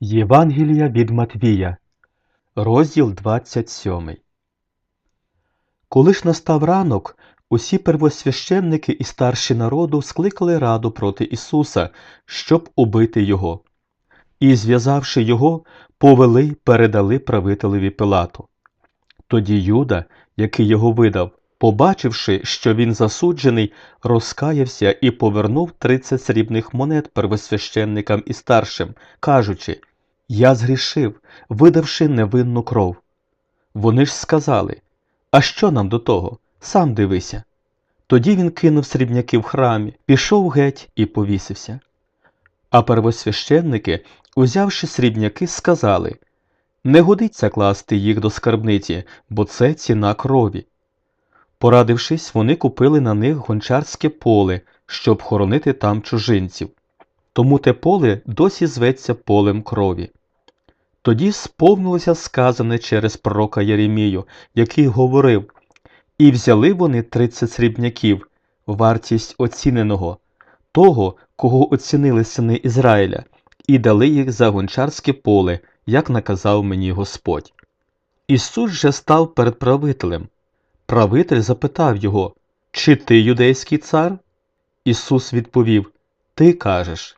Євангелія від Матвія, розділ 27. Коли ж настав ранок, усі первосвященники і старші народу скликали раду проти Ісуса, щоб убити його. І, зв'язавши його, повели передали правителеві Пилату. Тоді Юда, який його видав, побачивши, що він засуджений, розкаявся і повернув тридцять срібних монет первосвященникам і старшим, кажучи Я згрішив, видавши невинну кров. Вони ж сказали А що нам до того? Сам дивися. Тоді він кинув срібняки в храмі, пішов геть і повісився. А первосвященники, узявши срібняки, сказали Не годиться класти їх до скарбниці, бо це ціна крові. Порадившись, вони купили на них гончарське поле, щоб хоронити там чужинців. Тому те поле досі зветься полем крові. Тоді сповнилося сказане через пророка Єремію, який говорив І взяли вони тридцять срібняків, вартість оціненого, того, кого оцінили сини Ізраїля, і дали їх за гончарське поле, як наказав мені Господь. Ісус же став перед правителем. Правитель запитав його, Чи ти юдейський цар? Ісус відповів Ти кажеш.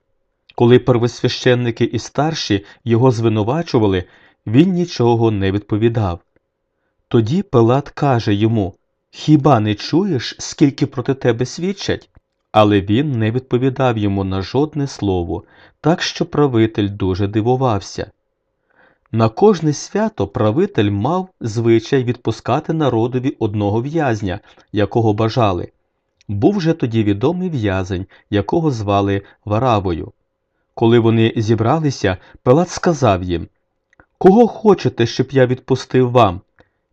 Коли первосвященники і старші його звинувачували, він нічого не відповідав. Тоді Пилат каже йому Хіба не чуєш, скільки проти тебе свідчать? Але він не відповідав йому на жодне слово, так що правитель дуже дивувався. На кожне свято правитель мав звичай відпускати народові одного в'язня, якого бажали. Був же тоді відомий в'язень, якого звали Варавою. Коли вони зібралися, Пилат сказав їм Кого хочете, щоб я відпустив вам?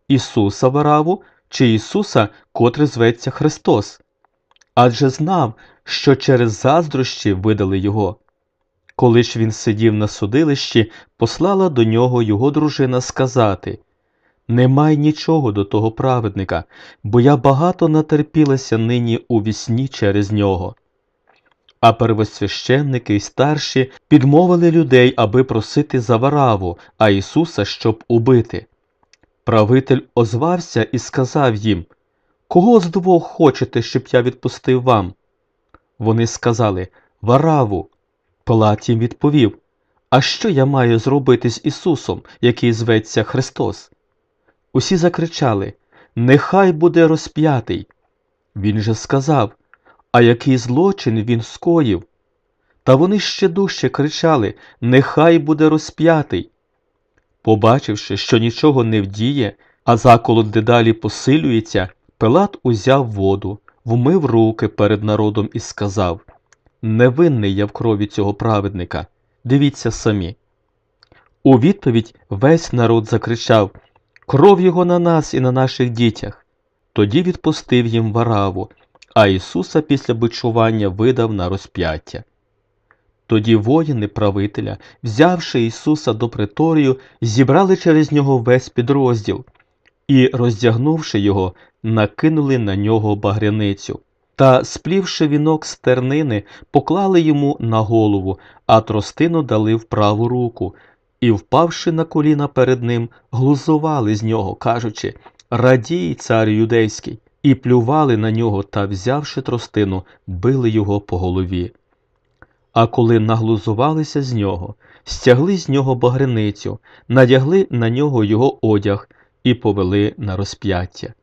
Ісуса Вараву чи Ісуса, котрий зветься Христос? Адже знав, що через заздрощі видали його. Коли ж він сидів на судилищі, послала до нього його дружина сказати Немай нічого до того праведника, бо я багато натерпілася нині у вісні через нього. А первосвященники й старші підмовили людей, аби просити за Вараву, а Ісуса, щоб убити. Правитель озвався і сказав їм Кого з двох хочете, щоб я відпустив вам? Вони сказали Вараву. Пилат їм відповів А що я маю зробити з Ісусом, який зветься Христос? Усі закричали Нехай буде розп'ятий. Він же сказав А який злочин він скоїв? Та вони ще дужче кричали Нехай буде розп'ятий. Побачивши, що нічого не вдіє, а заколот дедалі посилюється, Пилат узяв воду, вмив руки перед народом і сказав Невинний я в крові цього праведника. Дивіться самі. У відповідь весь народ закричав Кров його на нас і на наших дітях. Тоді відпустив їм вараву, а Ісуса після бичування видав на розп'яття. Тоді воїни правителя, взявши Ісуса до приторію, зібрали через нього весь підрозділ і, роздягнувши його, накинули на нього багряницю. Та, сплівши вінок з тернини, поклали йому на голову, а тростину дали в праву руку, і, впавши на коліна перед ним, глузували з нього, кажучи Радій, цар юдейський, і плювали на нього та, взявши тростину, били його по голові. А коли наглузувалися з нього, стягли з нього багряницю, надягли на нього його одяг і повели на розп'яття.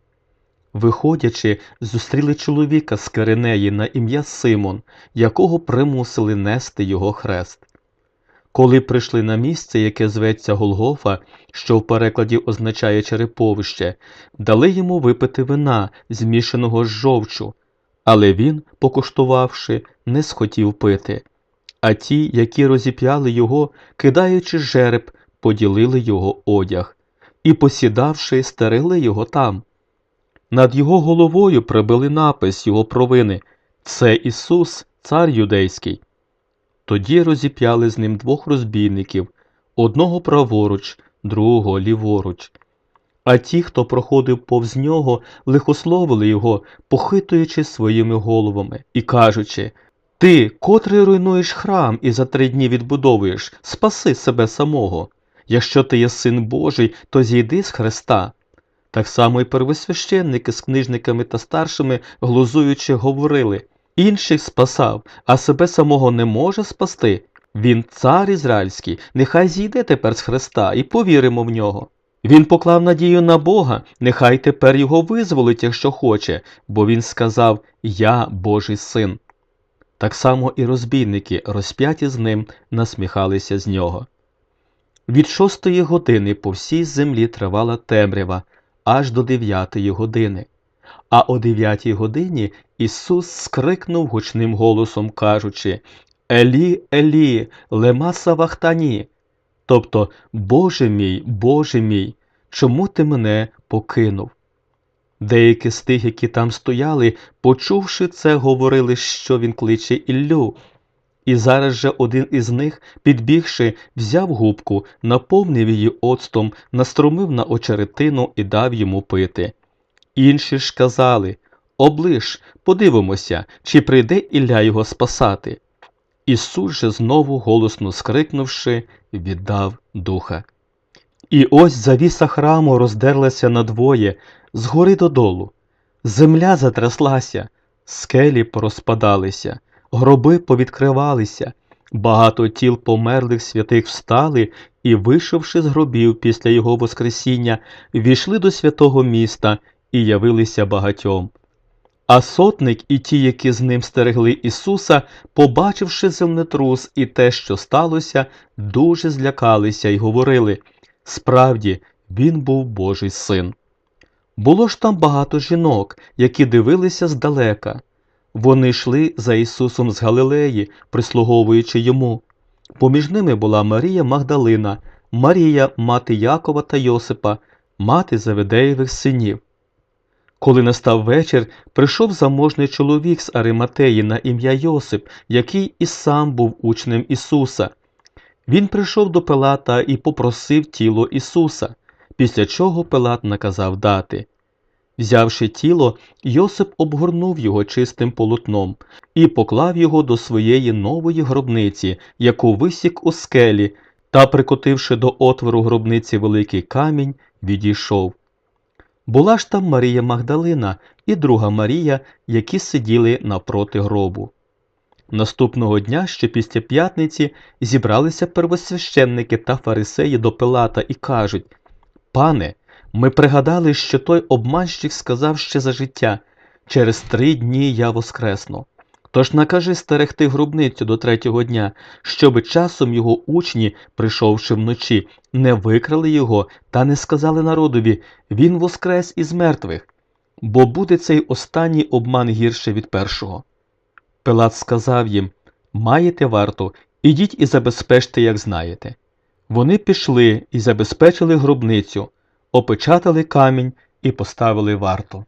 Виходячи, зустріли чоловіка з Киринеї на ім'я Симон, якого примусили нести його хрест. Коли прийшли на місце, яке зветься Голгофа, що в перекладі означає череповище, дали йому випити вина, змішаного з жовчу, але він, покуштувавши, не схотів пити. А ті, які розіп'яли його, кидаючи жереб, поділили його одяг, і, посідавши, стерегли його там. Над його головою прибили напис його провини Це Ісус, цар юдейський. Тоді розіп'яли з ним двох розбійників одного праворуч, другого ліворуч. А ті, хто проходив повз нього, лихословили його, похитуючи своїми головами і кажучи Ти, котрий руйнуєш храм і за три дні відбудовуєш, спаси себе самого. Якщо ти є син Божий, то зійди з Христа. Так само і первосвященники з книжниками та старшими, глузуючи, говорили інших спасав, а себе самого не може спасти. Він цар ізраїльський, нехай зійде тепер з Христа і повіримо в нього. Він поклав надію на Бога, нехай тепер його визволить, якщо хоче, бо він сказав Я Божий син. Так само і розбійники, розп'яті з ним, насміхалися з нього. Від шостої години по всій землі тривала темрява аж до дев'ятої години. А о дев'ятій годині Ісус скрикнув гучним голосом, кажучи Елі, Елі, лема савахтані. Тобто, Боже мій, Боже мій, чому ти мене покинув? Деякі з тих, які там стояли, почувши це, говорили, що він кличе Іллю. І зараз же один із них, підбігши, взяв губку, наповнив її оцтом, настромив на очеретину і дав йому пити. Інші ж казали Оближ, подивимося, чи прийде Ілля його спасати. Ісус же знову голосно скрикнувши, віддав духа. І ось завіса храму роздерлася надвоє, згори додолу. Земля затряслася, скелі порозпадалися, гроби повідкривалися, багато тіл померлих святих встали і, вийшовши з гробів після його Воскресіння, війшли до святого міста і явилися багатьом. А сотник і ті, які з ним стерегли Ісуса, побачивши землетрус і те, що сталося, дуже злякалися й говорили справді, він був Божий син. Було ж там багато жінок, які дивилися здалека. Вони йшли за Ісусом з Галилеї, прислуговуючи йому. Поміж ними була Марія Магдалина, Марія, мати Якова та Йосипа, мати Заведеєвих синів. Коли настав вечір, прийшов заможний чоловік з Ариматеї на ім'я Йосип, який і сам був учнем Ісуса. Він прийшов до Пилата і попросив тіло Ісуса, після чого Пилат наказав дати. Взявши тіло, Йосип обгорнув його чистим полотном і поклав його до своєї нової гробниці, яку висік у скелі, та, прикотивши до отвору гробниці великий камінь, відійшов. Була ж там Марія Магдалина і друга Марія, які сиділи навпроти гробу. Наступного дня, ще після п'ятниці, зібралися первосвященники та фарисеї до Пилата і кажуть Пане, ми пригадали, що той обманщик сказав ще за життя через три дні я воскресну. Тож накажи стерегти гробницю до третього дня, щоби часом його учні, прийшовши вночі, не викрали його та не сказали народові Він воскрес із мертвих, бо буде цей останній обман гірше від першого. Пилат сказав їм Маєте варту, ідіть і забезпечте, як знаєте. Вони пішли і забезпечили гробницю, опечатали камінь і поставили варту.